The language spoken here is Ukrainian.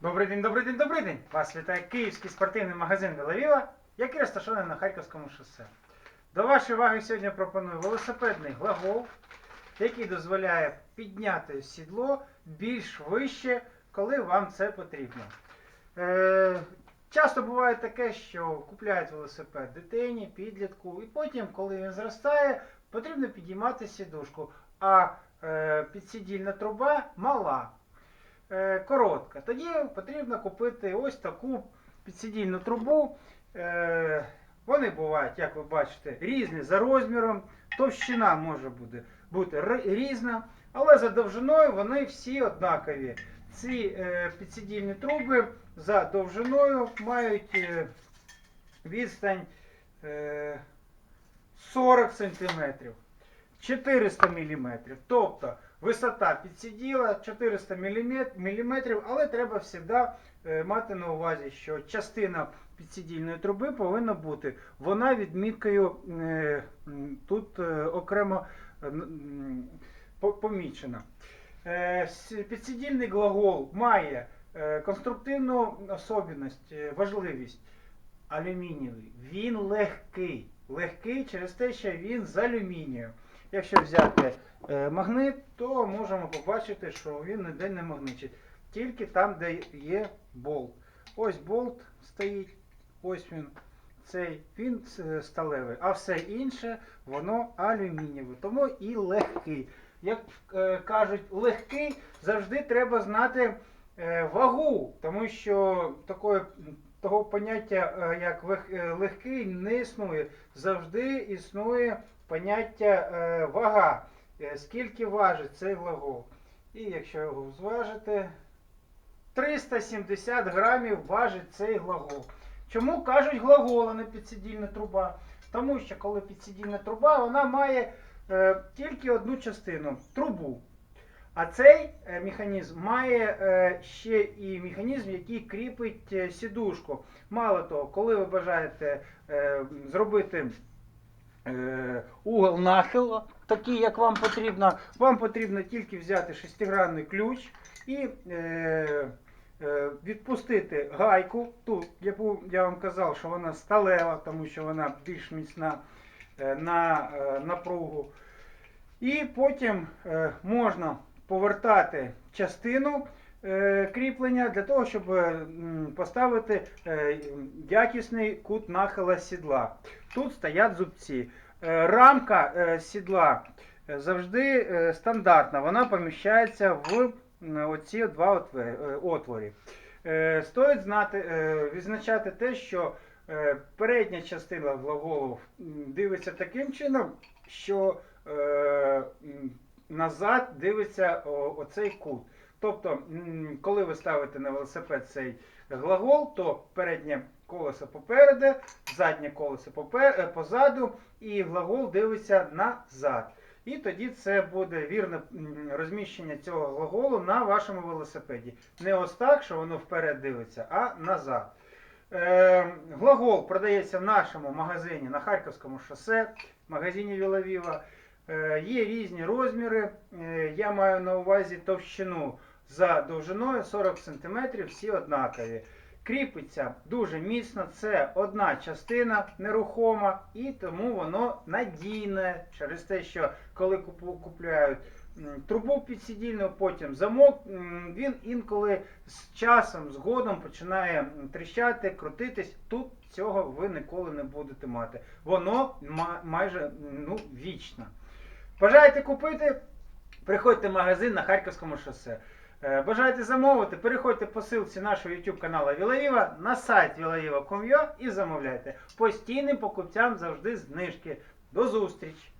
Добрий день, добрий день, добрий день! Вас вітає київський спортивний магазин Веловіла, який розташований на Харківському шосе. До вашої уваги сьогодні пропоную велосипедний глагол, який дозволяє підняти сідло більш вище, коли вам це потрібно. Е, часто буває таке, що купляють велосипед дитині, підлітку, і потім, коли він зростає, потрібно підіймати сідушку, а е, підсидільна труба мала коротка. Тоді потрібно купити ось таку підсидільну трубу. Е, вони бувають, як ви бачите, різні за розміром. Товщина може бути, бути різна, але за довжиною вони всі однакові. Ці е, підсидільні труби за довжиною мають е, відстань е, 40 см, 400 мм. Тобто Висота підсиділа 400 мм, але треба завжди е, мати на увазі, що частина підсидільної труби повинна бути. Вона відміткою е, тут е, окремо помічена. Підсидільний глагол має конструктивну особливість, важливість. Алюмінієвий. Він легкий. Легкий через те, що він з алюмінію. Якщо взяти е, магнит, то можемо побачити, що він ніде не магничить. Тільки там, де є болт. Ось болт стоїть, ось він. Цей він е, сталевий, а все інше воно алюмінієве, тому і легкий. Як е, кажуть, легкий завжди треба знати е, вагу, тому що такої, того поняття, е, як е, легкий, не існує. Завжди існує поняття е, вага. Е, Скільки важить цей глагол? І якщо його зважити, 370 грамів важить цей глагол. Чому кажуть глагол, а не підсидільна труба? Тому що коли підсидільна труба, вона має е, тільки одну частину трубу. А цей е, механізм має е, ще і механізм, який кріпить е, сідушку. Мало того, коли ви бажаєте е, зробити угол нахилу, такий, як вам потрібно, вам потрібно тільки взяти шестигранний ключ і е, е, відпустити гайку, тут, яку я вам казав, що вона сталева, тому що вона більш міцна е, на е, напругу. І потім е, можна повертати частину е, кріплення для того, щоб е, поставити е, якісний кут нахила сідла. Тут стоять зубці. Е, Рамка е, сідла е, завжди е, стандартна, вона поміщається в оці два е, отворі. Е, Стоїть знати, е, відзначати те, що е, передня частина глаголу дивиться таким чином, що е, назад дивиться оцей кут. Тобто, коли ви ставите на велосипед цей глагол, то переднє колесо попереду, заднє колесо е, позаду, і глагол дивиться назад. І тоді це буде вірне розміщення цього глаголу на вашому велосипеді. Не ось так, що воно вперед дивиться, а назад. Е, глагол продається в нашому магазині на Харківському шосе, в магазині Вілавіва. Е, є різні розміри. Е, я маю на увазі товщину за довжиною 40 см, всі однакові. Кріпиться дуже міцно, це одна частина нерухома, і тому воно надійне через те, що коли купляють трубу підсидільну, потім замок, він інколи з часом, згодом починає тріщати, крутитись. Тут цього ви ніколи не будете мати. Воно майже ну, вічно. Бажаєте купити? Приходьте в магазин на Харківському шосе. Е, Бажаєте замовити? Переходьте по ссылці нашого YouTube каналу Вілаїва на сайт vilaviva.com.ua і замовляйте. Постійним покупцям завжди знижки. До зустрічі!